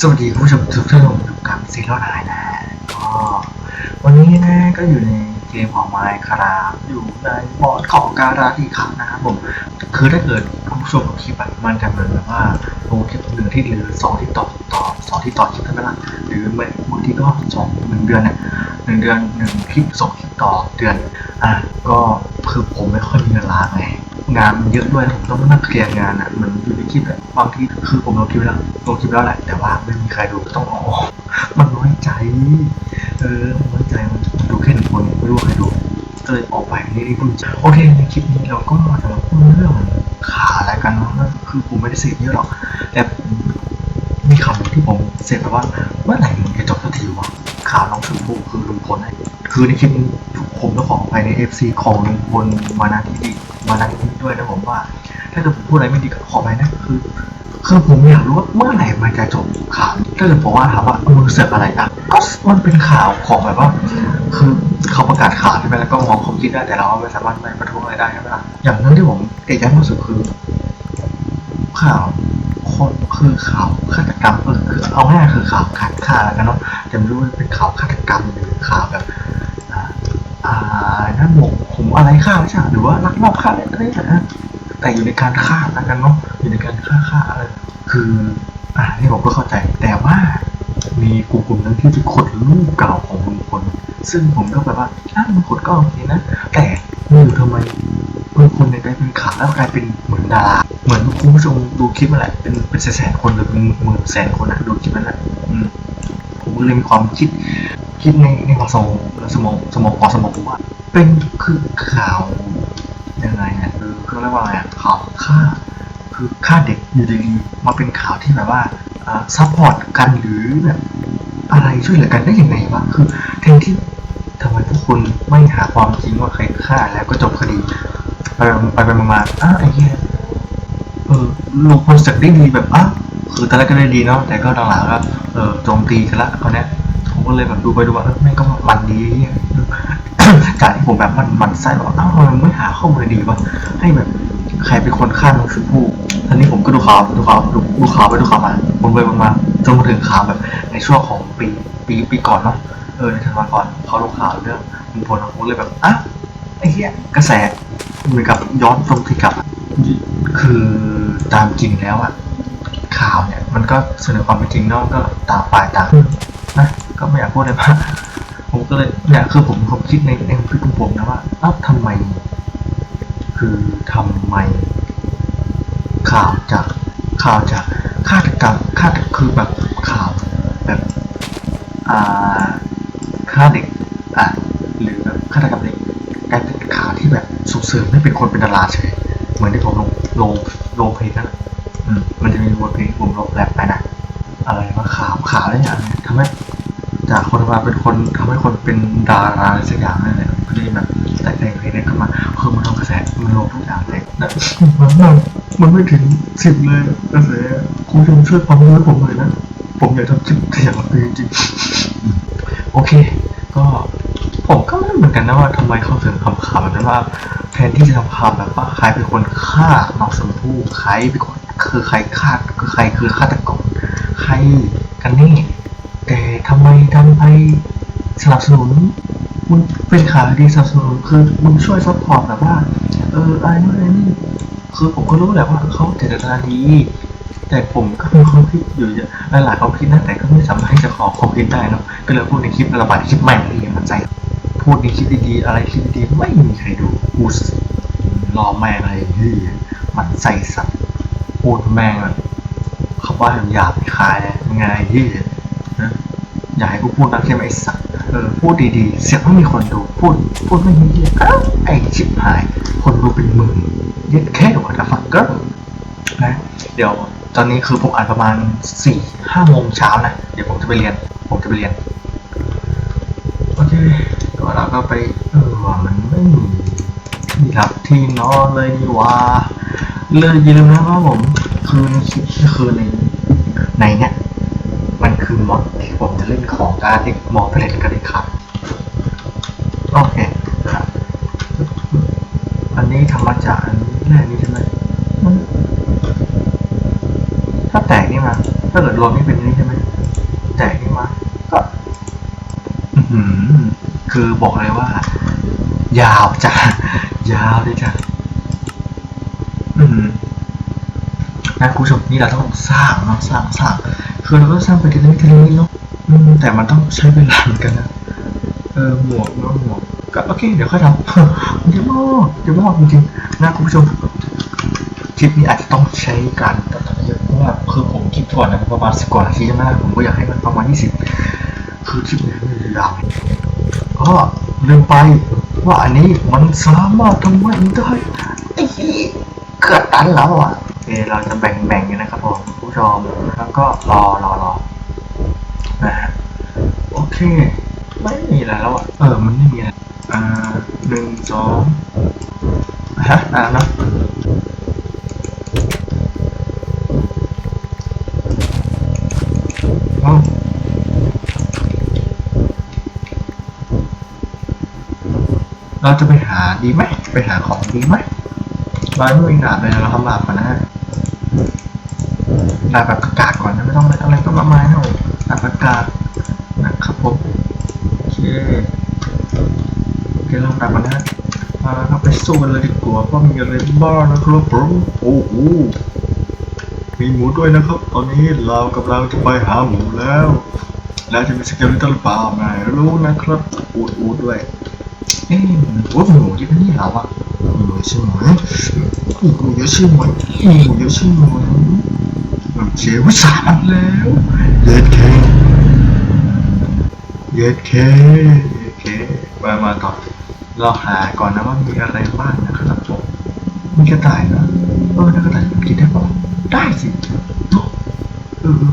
สวัสดีคุณผู้ชมทุกท่านอยู่กับซีโร่นายนะก็วันนี้นะก็อยู่ในเกมของไมค์ครับอยู่ในบอร์ดของการาที่ขับนะครับผมคือถ้าเกิดคุณผู้ชมดูคลิปมันจะเหมือนแบบว่าลงคลิปหนึ่งที่หรือสองที่ต่อต่อสองที่ต่อคลิปใช่ไหมล่ะหรือไม่บางทีก็สองหนึ่งเดือนเนี่ยหนึ่งเดือนหนึ่งคลิปสองคลิปต่อเดือนอะก็คือผมไม่ค่อยมีเวลาไง งานมันเยอะด้วยผมต้องมานั่งเคลียร์งานอะมันอยู่ในคลิปแบบบางทีคือผมลงคลิปแล้วลงคลิปแล้วแหละแต่ว่าไม่มีใครดูต้องอ๋อมันน้อยใจ เออมันน้อยใจมันดูแค่หนึ่งคนไม่รู้ว่าใครดูก็เลยออกไปนี่นี่พูดโอเคในคลิปนี้เราก็จะมาพูดเรื่องขาอะไรกันเนาะคือผมไม่ได้เสพเยอะหรอกแต่มีคำที่ผมเสพแบบว่าเมื่อไหร่มันจะจบสักทีวะข่าวน้องชมพู่คือลุงพลคือในคลิปนี้ผมต้องขอไปใน FC ของลุงพลมานาทีดี มานาทีนี้ด้วยนะผมว่า ถ้าเกิดผมพูดอะไรไม่ดีก็ขอไปนะคือคือผมอยากรู้ว่าเมื่อไหร่มันจะจบข่าวถ้าเกิดผมว่าถามว่ามือเสือกอะไรอะก็มันเป็นข่าวของแบบว่า คือเขาประกาศข่าวใช่ไหมแล้วก็มองความคิดได้แต่เราไม่สามารถไปประท้วงอะไรได้ใช่ไหมล่ะอย่างนั้นที่ผมเอกใจมาสุดคือ ข่าวคนคือข่าวฆาตกรรมเออคือเอาง่ายคือข่าวขาดฆ่าแล้วกันเนาะจะไม่รู้ว่าเป็นข่าวฆาตกรรมหรือข่าวแบบ นั่นหมกผมอะไรฆ่าไม่ใช่หรือว่าลักลอบฆ่าอะไรอะไรนะแต่อยู่ในการฆ่าแล้วกันเนาะอยู่ในการฆ่าฆ่าอะไรคืออ่านี่ผมก็เข้าใจ แต่ว่ามีกลุ่มกลุ่มนึงที่ไปขุดรูปเก่าของลุงพลซึ่งผมก็แบบว่าอะมันขุดก็โอเคนะ แต่มือทำไมลุงพลเนี่ยกลายเป็นข่าวแล้วกลายเป็นเหมือนดาราเหมือนคุณผู้ชมดูคลิปนั่นแหละเป็นเป็นแสนคนหรือเป็นหมื่นแสนคนนะดูคลิปนั่นแหละอืมผมเลยมีความคิดคิดในในหัวสมองสมองสมองหัวสมองผมว่า เป็นคือข่าวยังไงอะคือเขาเรียกว่าอะไรอะข่าวฆ่าคือฆ่าเด็กอยู่ดีๆมาเป็นข่าวที่แบบว่าซัพพอร์ตกันหรือแบบอะไรช่วยเหลือกันได้ยังไงวะคือแทนที่ทำไมทุกคนไม่หาความจริงว่าใครฆ่าแล้วก็จบคดีไปไปไปมาๆอ้าไอ้เหี้ยเออลงคนสักได้ดีแบบอ้าคือตอนแรกก็ได้ดีเนาะแต่ก็หลังๆก็เออโจมตีกันละเขาเนี้ยผมก็เลยแบบดูไปดูมาเออแม่งก็มันดีเหี้ย จากที่ผมแบบมันมันไส้แบบว่าเอ้าทำไมมึงไม่หาข้อมูลดีวะให้แบบใครเป็นคนฆ่าน้องชมพู่ทีนี้ผมก็ดูข่าวดูข่าวดูดูข่าวไปดูข่าวมาวนไปวนมาจนมาถึงข่าวแบบ ในช่วงของปีปีปีก่อนเนาะเออในธันวาก่อนเขาลงข่าวเรื่องลุงพลผมก็เลยแบบอะไอ้เหี้ยกระแสเหมือนกับย้อนตรงที่กลับอะคือตามจริงแล้วอะข่าวเนี่ย มันก็เสนอความเป็นจริงเนาะก็ต่างฝ่ายต่างนะก็ไม่อยากพูดอะไรมาก ผมก็เลยเนี่ยคือผมผมคิดในในความคิดของผมนะว่าเอ้าทำไม คือทำไม ข่าวจากข่าวจากฆาตกรรมฆาตคือแบบข่าวแบบอ่าฆ่าเด็กอะหรือแบบฆาตกรรมเด็กกลายเป็นข่าวที่แบบส่งเสริมให้เป็นคนเป็นดาราเฉยเหมือนที่ผมลงลงลงเพลงนั่นแหละอืมมันจะมีบทเพลงผมลงแรปไปนะอะไรว่าข่าวข่าวอะไรอย่างเงี้ยทำให้ จากคนธรรมดาเป็นคนทำให้คนเป็นดาราอะไรสักอย่างนั่นแหละก็เลยแบบแต่งเพลงเพลงนี้ขึ้นมาคือมันทำกระแสมันลงทุกอย่างเลยแต่มันมันมันไม่ถึงสิบเลยกระแสคุณผู้ชมช่วยฟังด้วยผมหน่อยนะผมอยากทำคลิปเสียงจริงๆโอเค ก็ผมก็ไม่รู้เหมือนกันนะว่าทำไมเขาถึงทำข่าวแบบนั้นว่าแทนที่จะทำข่าวแบบว่าใครเป็นคนฆ่าน้องชมพู่ใครเป็นคนคือใครฆ่าคือใครคือฆาตกรใครกันแนี่ แต่ทำไมดันไปสนับสนุนมึงเป็นขาดีสนับสนุนคือมึงช่วยซัพพอร์ตแบบว่าเอออะไรนู่นอะไรนี่คือผมก็รู้แหละว่าเขาเจตนาดีแต่ผมก็มีความคิดอยู่เยอะหลายความคิดนะแต่ก็ไม่สามารถที่จะขอความคิดได้เนาะก็เลยพูดในคลิประบายคลิปใหม่ที่มันใจ พูดในคลิปดีๆอะไรคลิปดีๆไม่มีใครดูพูดรอแม่งอะไรที่มันใส่สัตว์พูดแม่งแบบเขาว่าหยาบคายไงที่ อยากให้กูพูดนักใช่ไหมไอ้สัตว์เออพูดดีๆ เสียงไม่มีคนดูพูดพูดไม่มีเหี้ยอ้าวไอ้ชิบหาย คนดูเป็นหมื่นเย็ดแค่หัวตาฟักเกอร์นะเดี๋ยวตอนนี้คือผมอ่านประมาณสี่ห้าโมงเช้านะ เดี๋ยวผมจะไปเรียน ผมจะไปเรียนโอเคก็เราก็ไปเออว่ามันไม่มีที่หลับที่นอนเลยนี่หว่าเลยอย่าลืมนะครับผมคือในคลิปคือในในเนี้ยมันคือมอดที่ผมจะ เล่นของการที่มอเพลทกันเลยครับโอเคครับอันนี้ทำมาจากอันแรกนี้ใช่ไหมถ้าแตกนี่มา ถ้าเกิดรวมนี่เป็นนี่ใช่ไหมแต่นี่มาก็คือบอกเลยว่า ยาวจ้ะยาวเลยจ้ะอืมนะคุณผู้ชมนี่เราต้องสร้างเนาะสร้างสร้างคือเราก็สร้างไปทีละนิดทีละนิดเนาะ แต่มันต้องใช้เวลาเหมือนกันนะ เออหมวกเนาะหมวกก็โอเค เดี๋ยวค่อยทำเดี๋ยวมากเดี๋ยวมากจริงๆนะคุณผู้ชมคลิปนี้อาจจะต้องใช้การตัดต่อเยอะเพราะว่าคือผมคิดก่อนนะประมาณสิบกว่านาทีใช่ไหมผมก็อยากให้มันประมาณยี่สิบคือคลิปนี้มันยาวก็ลืมไปว่าอันนี้มันสามารถทำให้ได้ไอ้เกิดตันแล้วอะโอเคเราจะแบ่งแบ่งๆกันนะครับผมผู้ชมแล้วก็รอรอรอ โอเคไม่มีแล้วอะ เออ มันไม่มีนะอ่าหนึ่งสองฮะอ่านะเอ้าเราจะไปหาดีไหม ไปหาของดีไหมเราไม่มีดาบเลยเราทำดาบก่อนนะฮะดาบแบบกากก่อนนะไม่ต้องอะไรก็มากมายนะผมดาบกาก ครับผมโอเคโอเคเราดาบอนนะฮะมาครับไปสู้กันเลยดีกว่าว่ามีอะไรบ้างนะครับผมโอ้โหมีหมูด้วยนะครับ ตอนนี้เรากำลังจะไปหาหมูแล้ว แล้วจะมีสเกลเลตันหรือเปล่าไม่รู้นะครับอูดอูดด้วยเอ๊ะว่าหมูที่เป็นนี่เราอะหมูใช่ไหมหมูเยอะใช่ไหมหมูเยอะใช่ไหมโอเควิสามันแล้วเย็ดเค เย็ดเคเย็ดเคมามาต่อเราหาก่อนนะว่ามีอะไรบ้างนะครับผมมีกระต่ายนะเออนกระต่ายกินได้ปะได้สิเออ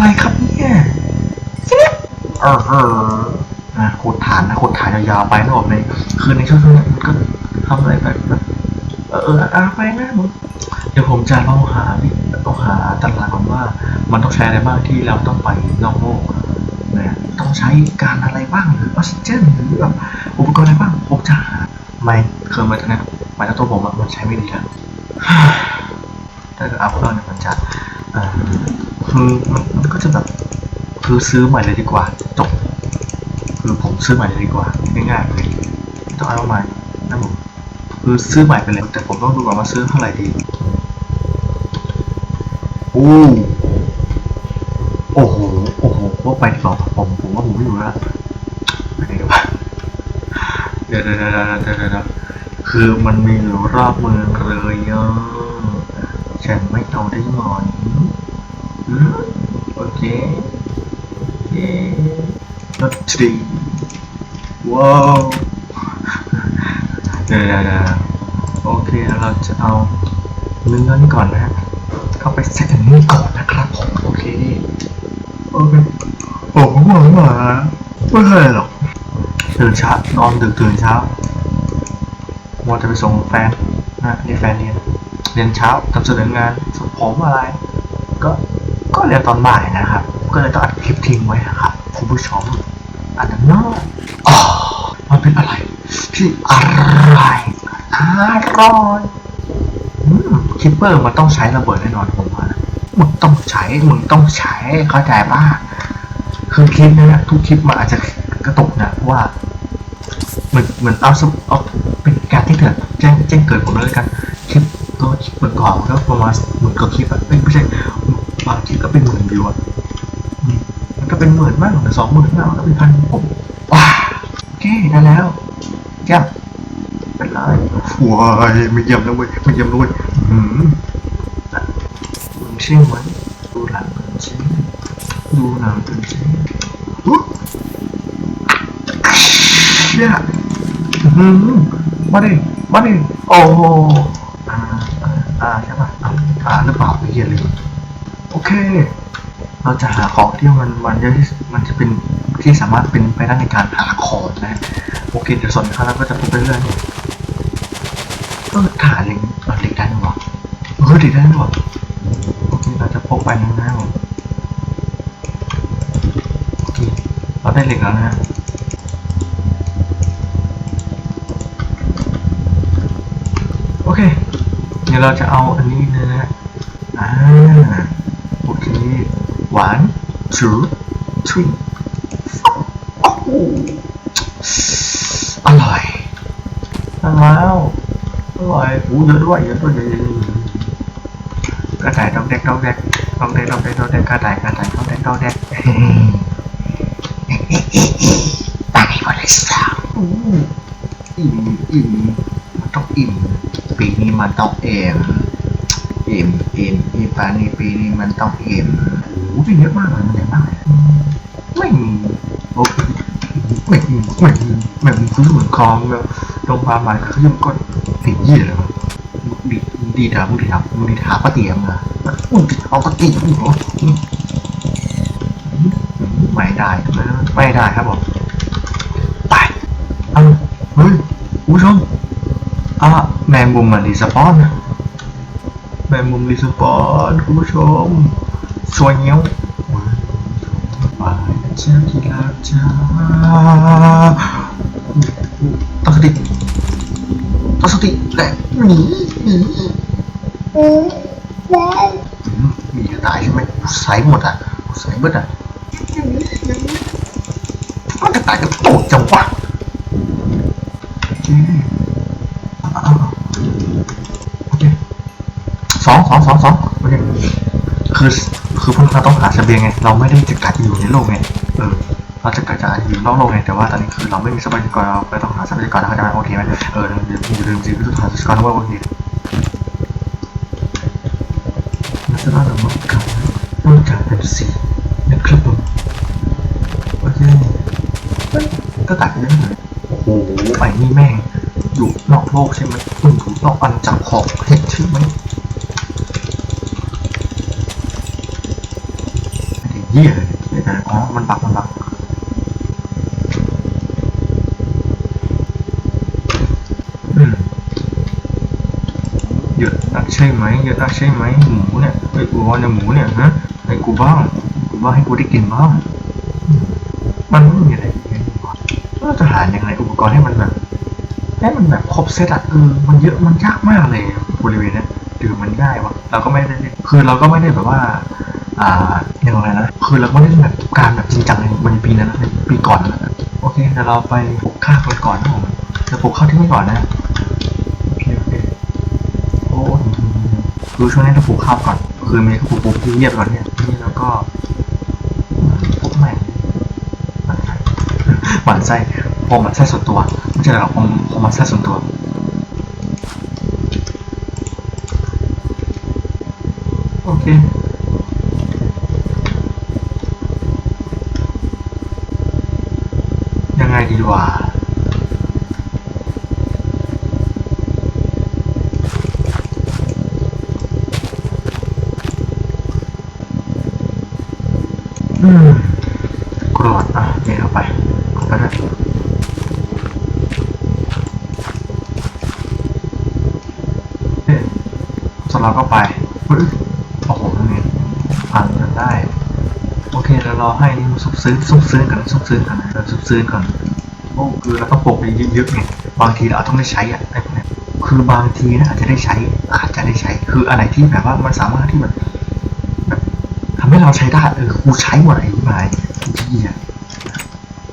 อะไรครับเนี่ยเออเออนะโคตรฐานนะโคตรฐานยาวๆไปนะผมเลยคือในช่วงนี้มันก็ทำอะไรแบบแบบเออเอออะไปนะมึงเดี๋ยวผมจะลองหาวิต้องหาตารางก่อนว่า มันต้องใช้อะไรบ้างที่เราต้องไปนอกโลกเนี่ยต้องใช้การอะไรบ้างหรือออกซิเจนหรือแบบอุปกรณ์อะไรบ้างผมจะหาไม่เคยมาจากนั้นหมายถึงตัวผมอะมันใช้ไม่ดีแล้วแต่อัพเเนี่ยมันจะเอ่อคือมันมันก็จะแบบคือซื้อใหม่เลยดีกว่าจบคือผมซื้อใหม่เลยดีกว่าง่ายๆเลยต้องเอาใหม่นะผมคือซื้อใหม่ไปเลยแต่ผมต้องดูก่อนว่าซื้อเท่าไหร่ดีโอ้โอ้โหโอ้โหว่าไปดีกว่าผมผมว่าผมไม่อยู่แล้วไปไหนดีวะเดี๋ยวเดี๋ยวเดี๋ยวเดี๋ยวเดี๋ยวคือมันมีอยู่รอบเมืองเลยอะฉันไม่เอาได้หมอืมโอย รถทรีว้าวเดี๋ยวเดี๋ยวเดี๋ยวโอเคเราจะเอาเนื้อนี่ก่อนนะฮะเข้าไปใส่อันนี้ก่อนนะครับผมโอเคโอเคผมหวังว่าไม่เคยหรอกตื่นเช้านอนดึกตื่นเช้ามัวจะไปส่งแฟนนะนี่แฟนเรียนเรียนเช้าทำเสนองานส่วนผมอะไร ก็ ก็เรียนตอนบ่ายนะครับ ก็เลยต้องอัดคลิปทิ้งไว้นะครับคุณผู้ชมอันนั้นเนาะอ๋อมันเป็นอะไร ที่อร่อยอร่อยอืมคิปเปอร์มันต้องใช้ระเบิดแน่นอนผมว่ามึงต้องใช้มึงต้องใช้เข้าใจป่ะคือคลิปนี้ยทุกคลิปมันอาจจะกระตุกนะเพราะว่าเหมือนเหมือนเอาสเอาเป็นการที่เกิดแจ้งแจ้งเกิดผมเลยแล้วกันคลิปก็คลิปก่อนๆก็ประมาณหมื่นกว่าคลิปอะไม่ใช่ บางคลิปก็เป็นหมื่นวิวอะอืมมันก็เป็นหมื่นมากหรือสองหมื่นมากมันก็เป็นพันผมว้าโอเคได้แล้วเยี่ยมเป็นไรวายไม่เยี่ยมนะเว้ยไม่เยี่ยมด้วยอืมมึงเชื่อไหมดูหลังกันสิดูหลังกันสิอุ๊ยเชี่ยอืมมาดิมาดิโอ้โหอ่าอ่าใช่ป่ะอ่าหรือเปล่าไม่เยี่ยเลย โอเค เราจะหาของที่มันมันเยอะที่มันจะเป็นที่สามารถเป็นไปได้ในการหาของนะโอเคเดี๋ยวส่วนข้างล่างก็จะพบไปเรื่อยๆเออถ่าเล็กเอาเหล็กได้หมวะเออเหล็กได้ไหมวะโอเคเราจะพกไปนะนะผมโอเคเราได้เหล็กแล้วนะฮะโอเคเดี๋ยวเราจะเอาอันนี้นะฮะอ่า one two three โอ้โหอร่อยอร่อยแล้วอร่อยหูเยอะด้วยเยอะด้วยเยอะๆกระต่ายดอกแดกดอกแดกดอกแดกดอกแดกดอกแดกกระต่ายกระต่ายดอกแดกดอกแดกตายหมดเลยสาวอู้อิ่มอิ่มมันต้องอิ่มปีนี้มันต้องเอ็มอิ่มอิ่ม อีปานีปีนี้มันต้องอิ่มโอ้ยเยอะมากเลยมันใหญ่มากเลยไม่มีโอ้ไม่มีไม่มีไม่มีคุณเหมือนคลองแบบลงมาใหม่เขายังก็ติดยี่เลยดีดีดาบุดีดาบุดีดาปะเตียมอะอุ้ยเอาปะเตียมเหรอไม่ได้ไม่ได้ครับผมไปเอาเฮ้ยผู้ชมอะแมงมุมมันรีสปอนนะ มุมรีสปอนคุณผู้ชม สวยเงี้ยวไปเจ้ากีฬาจ้าตั้งสติตั้งสติแหละหนีหนีมีจะตายใช่ไหมใส่หมดอะใส่หมดอะมันจะตายกับตูดจังวะโอเคเอาๆโอเค ส องสองสองสองโอเคคือคือพวกเราต้องหาเสบียงไง เราไม่ได้จะกัดอยู่ในโลกไง เออ เราจะกัดจะอยู่นอกโลกไง แต่ว่าตอนนี้คือเราไม่มีทรัพยากรเราก็ต้องหาทรัพยากรแล้วเข้าใจไหมโอเคไหมเออเดี๋ยวเดี๋ยวอย่าลืมสิคือต้องหาทรัพยากรนว่าโอเคลักษณะของมันกับมันกับเป็นสีนะครับผมโอเคก็ตัดเยอะหน่อยโอ้โหไอ้นี่แม่งอยู่นอกโลกใช่ไหมคุณอยู่นอกอันจับขอบเห็ดใช่ไหม ไม่ได้ เยี่ยเลยอ๋อ มันบักมันบักเยอะนักใช่ไหมเยอะนักใช่ไหมหมูเนี่ยไอ้กูว่าเนี่ยหมูเนี่ยฮะไอ้กูบ้างกูบ้างให้กูได้กินบ้างมันไม่มีอะไรเยอะหาเราจะหายังไงอุปกรณ์ให้มันแบบให้มันแบบครบเซตอะเออมันเยอะมันยากมากเลยบริเวณเนี้ถือมันง่ายวะเราก็ไม่ได้คือเราก็ไม่ได้แบบว่า อ่ายังไงนะ คือเราไม่ได้แบบการแบบจริงจังในในปีนั้นนะในปีก่อนนะโอเคเดี๋ยวเราไปปลูกข้าวกันก่อนนะผมจะปลูกข้าวที่นี่ก่อนนะโอเคโอเคโอ้ยคือช่วงนี้เราปลูกข้าวก่อน คือมีปลูกปลูกที่เยียบก่อนเนี่ยนี่แล้วก็พวกใหม่หวานไส้ผมหวานไส้ส่วนตัวไม่ใช่หรอกผมผมหวานไส้ส่วนตัวโอเค ซุบซื้นซุบซื้นกันซุบซื้นกันนซุบซื้นก่อนโอ้คือเราต้องปลูกไปเยอะๆไงบางทีเราต้องได้ใช้อะไอ้พวกนี้คือบางทีนะอาจจะได้ใช้อาจจะได้ใช้ คืออะไรที่แบบว่ามันสามารถที่แบบทำให้เราใช้ได้เออกูใช้หมดไอ้หมายที่อะ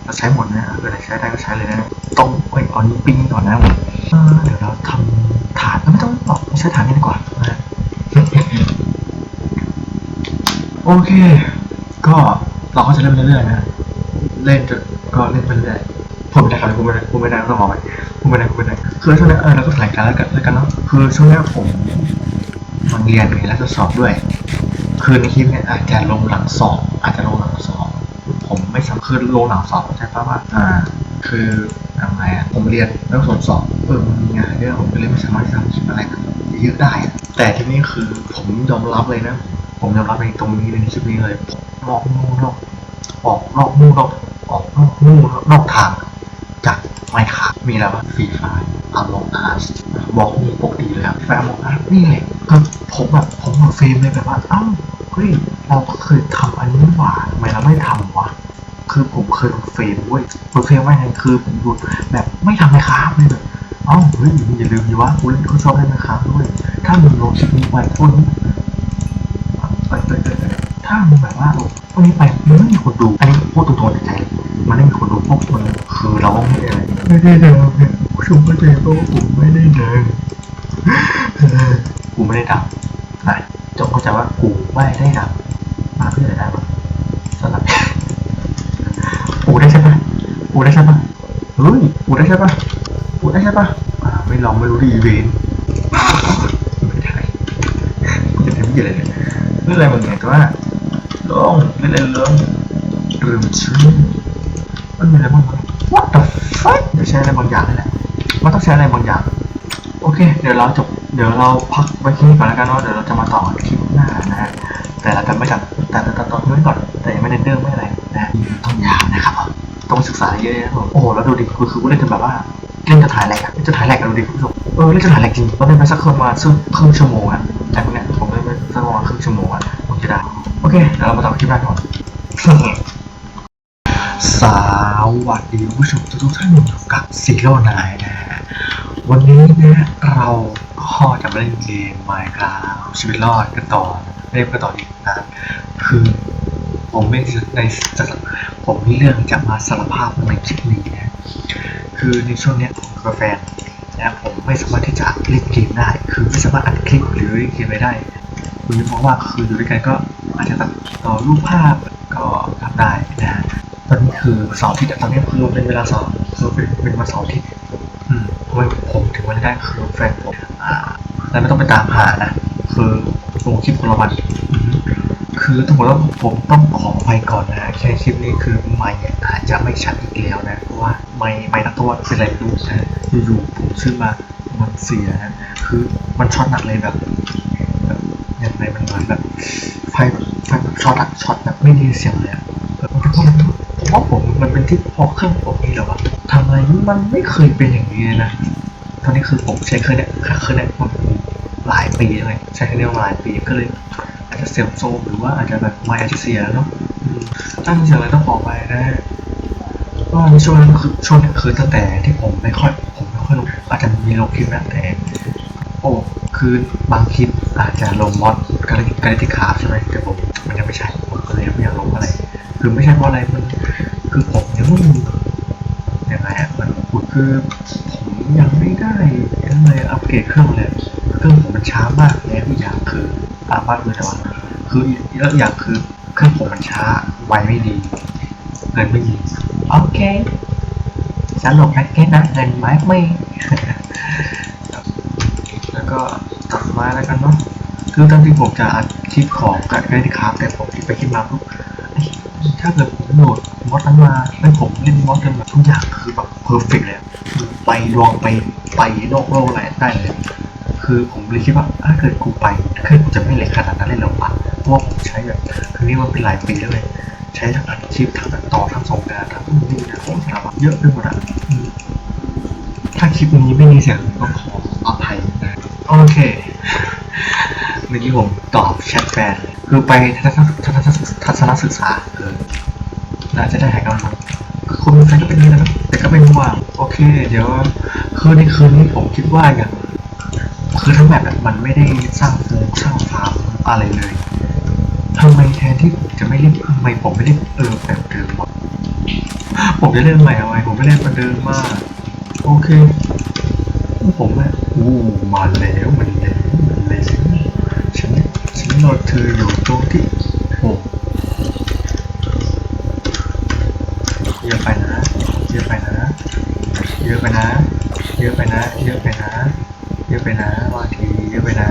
เราใช้หมดนะเอออะไรใช้ได้ก็ใช้เลยนะต้องเอ้ยเอนปิ้งก่อนนะผมเออเดี๋ยวเราทำฐานไม่ต้องหรอกไม่ใช้ฐานนี่ดีกว่านะโอเค ก็ เราก็จะเล่นไปเรื่อยๆนะเล่นจนก็เล่นไปเรื่อยพูดไม่ได้ครับพูดไม่ได้พูดไม่ได้ต้องบอกไปพูดไม่ได้พูดไม่ได้คือช่วงนี้เออเราก็แถลงการแล้วกันแล้วกันเนาะคือช่วงนี้ผมมันเรียนไงแล้วจะสอบด้วย คือในคลิปเนี่ยอาจจะลงหลังสอบอาจจะลงหลังสอบผมไม่สามารถคือลงหลังสอบใช่ปะว่าอ่า คืออะไรอะผมเรียนแล้วส่วนสอบเออมันมีงานเยอะผมก็เลยไม่สามารถที่จะทำคลิปอะไรเยอะได้อะแต่ที่นี่คือผมยอมรับเลยนะผม ผมยอมรับในตรงนี้เลยในคลิปนี้เลยนอกนู่นอกออกนอกนู่นอกออกนอกลู่นอกทาง จากไม่ขาดมีแล้วว่าฟรีไฟอารมณ์อาร์สบอกมีปกติเลยครับแฟนบอกอาร์นี่แหละก็ผมแบบผมกับเฟรมเลยแบบว่าอ้าเฮ้ยเราก็เคยทำอันนี้หว่าทำไมเราไม่ทำวะคือผมเคยโดนเฟรมเว้ยโดนเฟรมว่าไงคือผมโดนแบบไม่ทำเลยครับเลยแบบอ้าวเฮ้ยอย่าลืมดิว่ากูเล่นกูชอบเล่นนะครับด้วยถ้ามึงลงคลิปนี้ไปพวกนี้ ถ้ามึงแบบว่าพวกนี้ไปมันไม่มีคนดูอันนี้พูดตรงๆจากใจมันไม่มีคนดูพวกคนคือเราไม่ได้อะไรไม่ได้ดังเนี่ยผู้ชมเข้าใจป่ะว่าผมไม่ได้ดังเออกูไม่ได้ดังนะจงเข้าใจว่ากูไม่ได้ดังมาเพื่ออะไรได้บ้างสลับปูได้ใช่ปะปูได้ใช่ปะเฮ้ยปูได้ใช่ปะปูได้ใช่ปะไม่ลองไม่รู้ดีเวนไม่ได้ไม่ได้ไม่ได้เลย เรื่องอะไรบางอย่างตัว่าลงเล่นเล่นลองเริ่มชื่อมันมีอะไรบ้างวะ What the fuck เดี๋ยวใช้อะไรบางอย่างนี่แหละมันต้องใช้อะไรบางอย่าง โอเค เดี๋ยวเราจบ เดี๋ยวเราพักไว้ที่นี่ก่อนแล้วกันเนาะเดี๋ยวเราจะมาต่อคลิปหน้านะฮะ แต่ละกันไม่จัดแต่แต่ตอนนี้ก่อน แต่ยังไม่เดินเรื่องไม่อะไรนะต้องยาวนะครับต้องศึกษาเยอะๆครับผมโอ้โห แล้วดูดิคือคือกูเล่นจนแบบว่าเล่นจะถ่ายแหลกอะเล่นจะถ่ายแหลกอะดูดิคุณผู้ชม เออเล่นจะถ่ายแหลกจริงเราเล่นไปสักประมาณสักครึ่งชั่วโมงอะ งชั่วโมงอะผมจะได้ โอเคเดี๋ยวเรามาต่อคลิปหน้าก่อน สวัสดีคุณผู้ชมทุกๆท่านอยู่กับซีโร่นายนะฮะวันนี้นะเราก็จะมาเล่นเกม Minecraft ชีวิตรอดกันต่อเล่นกันต่ออีกนะคือผมไม่ในจะผมมีเรื่องจะมาสารภาพในคลิปนี้นะคือในช่วงเนี้ยผมกับแฟนนะผมไม่สามารถที่จะเล่นเกมได้ คือไม่สามารถอัดคลิปหรือเล่นเกมไม่ได้ คือเพราะว่าคืออยู่ด้วยกันก็อาจจะตัดต่อรูปภาพก็ทำได้นะตอนนี้คือเสาร์อาทิตย์อะตอนนี้คือเป็นเวลาสอบคือเป็นเป็นวันเสาร์อาทิตย์อืมทำไมผมถึงวันได้คือแฟนผมอ่าแล้วไม่ต้องไปตามหานะคือลงคลิปคนละวันคือต้องบอกว่าผมต้องขอไปก่อนนะแค่คลิปนี้คือไม่อาจจะไม่ชัดอีกแล้วนะเพราะว่าไม่ไม่นักตัวเป็นอะไรไม่รู้นะอยู่ๆผมซื้อมามันเสียนะคือมันช็อตหนักเลยแบบ ยังไงมันเหมือนแบบไฟไฟแบบช็อตอะช็อตแบบไม่ได้เสียงเลยอะเออผมว่าผมมันเป็นที่พอเครื่องผมนี่แหละวะทำอะไรมันไม่เคยเป็นอย่างนี้เลยนะตอนนี้คือผมใช้เครื่องเนี่ยเครื่องเนี่ยมันหลายปีเลยใช้เครื่องเนี่ยมาหลายปีก็เลยอาจจะเสื่อมโทรมหรือว่าอาจจะแบบไม่อาจจะเสียเนาะอืมถ้ามีเสียงอะไรต้องบอกไปนะก็ในช่วงนั้นคือช่วงนี้คือตั้งแต่ที่ผมไม่ค่อยผมไม่ค่อยลงอาจจะมีลงคลิปนะแต่โอ้คือบางคลิป อาจจะลงมอดการการติคาใช่ไหมแต่ผมมันยังไม่ใช่ผมก็เลยไม่อยากลงอะไรคือไม่ใช่เพราะอะไรมันคือผมยังไม่มียังไงอะมันคือผมยังไม่ได้ยังเลยอัปเกรดเครื่องเลยเครื่องผมมันช้ามากแล้วอีกอย่างคืออามากเลยแต่ว่าคืออีกแล้วอย่างคือเครื่องผมมันช้าไวไม่ดีเงินไม่มีโอเคสรุปแพ็กเกจนะเงินไม้ไม่แล้วก็ตัดไม้แล้วกันเนาะ คือตอนที่ผมจะอัดคลิปของการเล่นคราฟแต่ผมคิดไปคิดมาปุ๊บถ้าเกิดผมโหลดมอดนั้นมาแล้วผมเล่นมอดกันแบบทุกอย่างคือแบบเพอร์เฟกต์เลยไปลองไปไปนอกโลกอะไรได้เลย คือผมเลยคิดว่าถ้าเกิดกูไปเครื่อกูจะไม่เหล็กขนาดนั้นเลยหรอวะเพราะว่าผมใช้แบบคือนี่มันเป็นหลายปีแล้วเลยใช้ทั้งอัดคลิปทั้งตัดต่อทั้งส่งงานทั้งนี่นะผมสารพัดเยอะไปหมดอะถ้าคลิปนี้ไม่มีเสียงต้องขออภัยนะโอเค เมื่อกี้ผมตอบแชทแฟนคือไปทัศนทัศนทัศนศึกษาเออน่าจะได้หายกันมั้งคือคนมีแฟนก็เป็นนี้และนะแต่ก็เป็นว่าโอเค เดี๋ยวคือในคืนนี้ผมคิดว่าอย่างคือทั้งแบบมันไม่ได้สร้างโฟงสร้างฟาร์มอะไรเลยทำไมแทนที่จะไม่เล่นทำไมผมไม่เล่นเออแบบเดิมวะผมจะเล่นใหม่เอาไว้ผมไม่เล่นแบบเดิมมาก โอเค ผมอะอู้มาแล้วมันแล้วมันแล้วฉัน ฉันรอเธออยู่ตรงที่โอ้เยอะไปนะ เยอะไปนะ เยอะไปนะ เยอะไปนะ เยอะไปนะ เยอะไปนะบางทีเยอะไปนะ